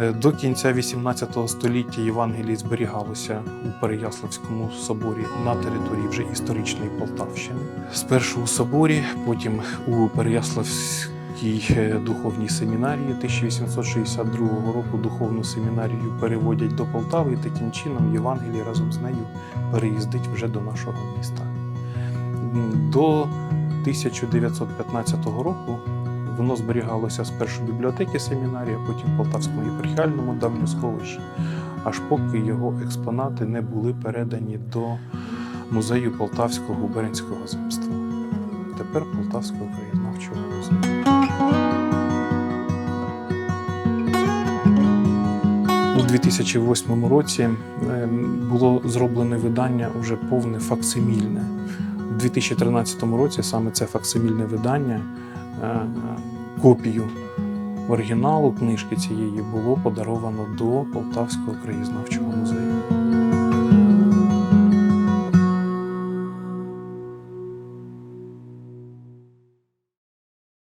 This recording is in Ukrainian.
Е, До кінця XVIII століття Євангелії зберігалося у Переяславському соборі на території вже історичної Полтавщини. Спершу у соборі, потім у Переяславській е, духовній семінарії 1862 року духовну семінарію переводять до Полтави, і таким чином Євангеліє разом з нею переїздить вже до нашого міста. До 1915 року Воно зберігалося спершу в бібліотеки семінарії, а потім в Полтавському єпархіальному давньосховищі, аж поки його експонати не були передані до музею Полтавського губернського земства. Тепер Полтавського краєзнавчого музею. У 2008 році е, було зроблене видання вже повне факсимільне. У 2013 році саме це факсимільне видання копію оригіналу книжки цієї було подаровано до Полтавського краєзнавчого музею.